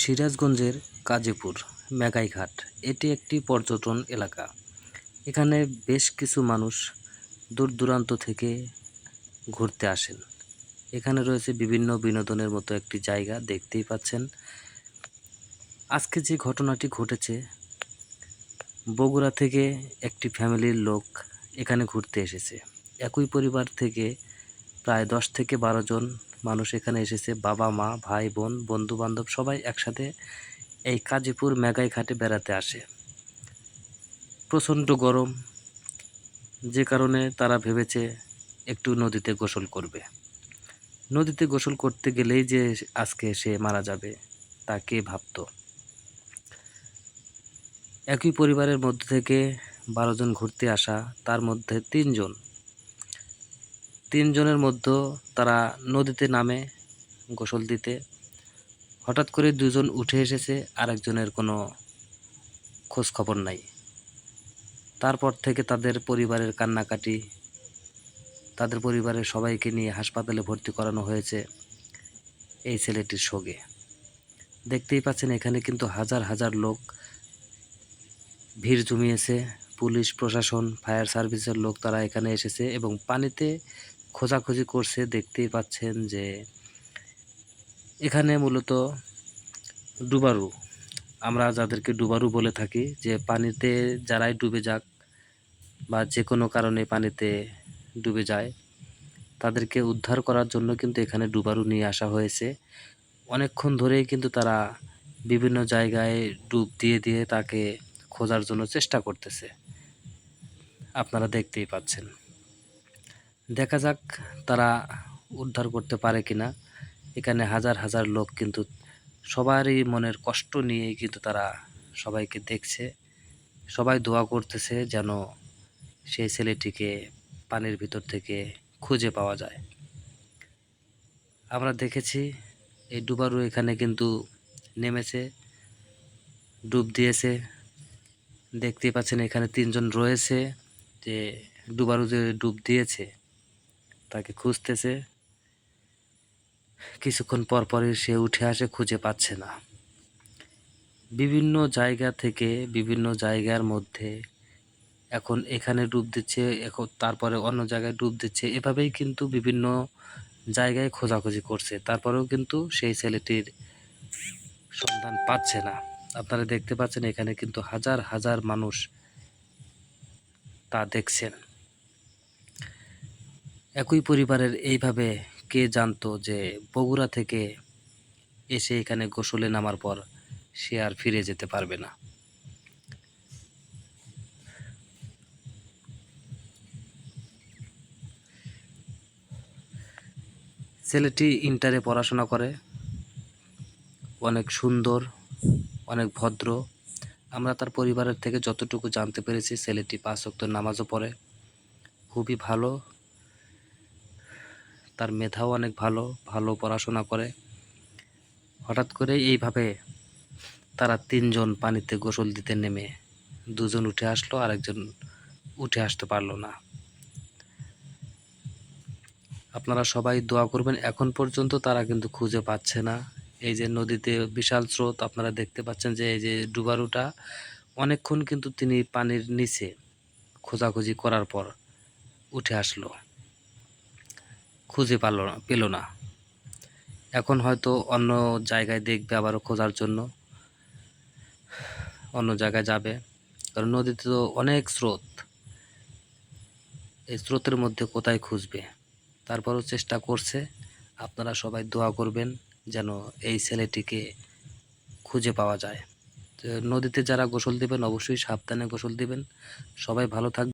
সিরাজগঞ্জের কাজীপুর, মেগাইঘাট। এটি একটি পর্যটন এলাকা। এখানে বেশ কিছু মানুষ দূর দূরান্ত থেকে ঘুরতে আসেন। এখানে রয়েছে বিভিন্ন বিনোদনের মতো একটি জায়গা দেখতেই পাচ্ছেন। আজকে যে ঘটনাটি ঘটেছে, বগুড়া থেকে একটি ফ্যামিলির লোক এখানে ঘুরতে এসেছে। একই পরিবার থেকে প্রায় দশ থেকে বারো জন মানুষ এখানে এসেছে, বাবা, মা, ভাই, বোন বন্ধু বান্ধব সবাই একসাথে এই কাজীপুর মেগাই ঘাটে বেড়াতে আসে। প্রচণ্ড গরম, যে কারণে তারা ভেবেছে একটু নদীতে গোসল করবে। নদীতে গোসল করতে গেলেই যে আজকে সে মারা যাবে, তা কে ভাবত? একই পরিবারের মধ্যে থেকে বারো জন ঘুরতে আসা, তার মধ্যে তিনজন তিনজনের মধ্যে তারা নদীতে নামে, গোসল দিতে। হঠাৎ করে দুজন উঠে এসেছে, আরেকজনের কোনো খোঁজ খবর নাই। তারপর থেকে তাদের পরিবারের কান্নাকাটি, তাদের পরিবারের সবাইকে নিয়ে হাসপাতালে ভর্তি করানো হয়েছে এই ছেলেটির শোকে দেখতেই পাচ্ছেন, এখানে কিন্তু হাজার হাজার লোক ভিড় জমিয়েছে। পুলিশ, প্রশাসন, ফায়ার সার্ভিসের লোক তারা এখানে এসেছে এবং পানিতে খোঁজাখুঁজি করছে, দেখতেই পাচ্ছেন যে এখানে মূলত ডুবারু। আমরা যাদেরকে ডুবারু বলে থাকি, যে পানিতে যারাই ডুবে যাক বা যে কোনো কারণে পানিতে ডুবে যায়, তাদেরকে উদ্ধার করার জন্য কিন্তু এখানে ডুবারু নিয়ে আসা হয়েছে। অনেকক্ষণ ধরেই কিন্তু তারা বিভিন্ন জায়গায় ডুব দিয়ে দিয়ে তাকে খোঁজার জন্য চেষ্টা করতেছে। আপনারা দেখতেই পাচ্ছেন। দেখা যাক তারা উদ্ধার করতে পারে কিনা। এখানে হাজার হাজার লোক কিন্তু সবারই মনের কষ্ট নিয়ে কিন্তু তারা সবাইকে দেখছে। সবাই দোয়া করতেছে যেন সেই ছেলেটিকে পানির ভিতর থেকে খুঁজে পাওয়া যায়। আমরা দেখেছি এই ডুবারু এখানে কিন্তু নেমেছে, ডুব দিয়েছে। দেখতেই পাচ্ছেন এখানে তিনজন রয়েছে যে ডুবারু যে ডুব দিয়েছে। তাকে খুঁজতেছে। কিছুক্ষণ পর পরই সে উঠে আসে, খুঁজে পাচ্ছে না। বিভিন্ন জায়গা থেকে, বিভিন্ন জায়গার মধ্যে এখন এখানে ডুব দিচ্ছে, এখন তারপরে অন্য জায়গায় ডুব দিচ্ছে। এভাবেই কিন্তু বিভিন্ন জায়গায় খোঁজাখুঁজি করছে। তারপরেও কিন্তু সেই ছেলেটির সন্ধান পাচ্ছে না। আপনারা দেখতে পাচ্ছেন, এখানে কিন্তু হাজার হাজার মানুষ তা দেখছেন। একই পরিবারের এইভাবে কে জানতো যে বগুড়া থেকে এসে এখানে গোসলে নামার পর সে আর ফিরে যেতে পারবে না? ছেলেটি ইন্টারে পড়াশোনা করে। অনেক সুন্দর, অনেক ভদ্র। আমরা তার পরিবারের থেকে যতটুকু জানতে পেরেছি, ছেলেটি পাঁচ ওয়াক্ত নামাজও পড়ে। খুবই ভালো তার মেধাও অনেক ভালো ভালো পড়াশোনা করে। হঠাৎ করে এইভাবে তারা তিনজন পানিতে গোসল দিতে নেমে দুজন উঠে আসলো আর একজন উঠে আসতে পারল না। আপনারা সবাই দোয়া করবেন, এখন পর্যন্ত তারা কিন্তু খুঁজে পাচ্ছে না। এই যে নদীতে বিশাল স্রোত, আপনারা দেখতে পাচ্ছেন যে এই যে ডুবারুটা, অনেকক্ষণ কিন্তু তিনি পানির নিচে খোঁজাখুঁজি করার পর উঠে আসলো। খুঁজে পারল না, পেল না। এখন হয়তো অন্য জায়গায় দেখবে আবারও খোঁজার জন্য। অন্য জায়গায় যাবে। কারণ নদীতে তো অনেক স্রোত। এই স্রোতের মধ্যে কোথায় খুঁজবে? তারপরও চেষ্টা করছে। আপনারা সবাই দোয়া করবেন যেন এই ছেলেটিকে খুঁজে পাওয়া যায়। নদীতে যারা গোসল দিবেন, অবশ্যই সাবধানে গোসল দিবেন। সবাই ভালো থাকবে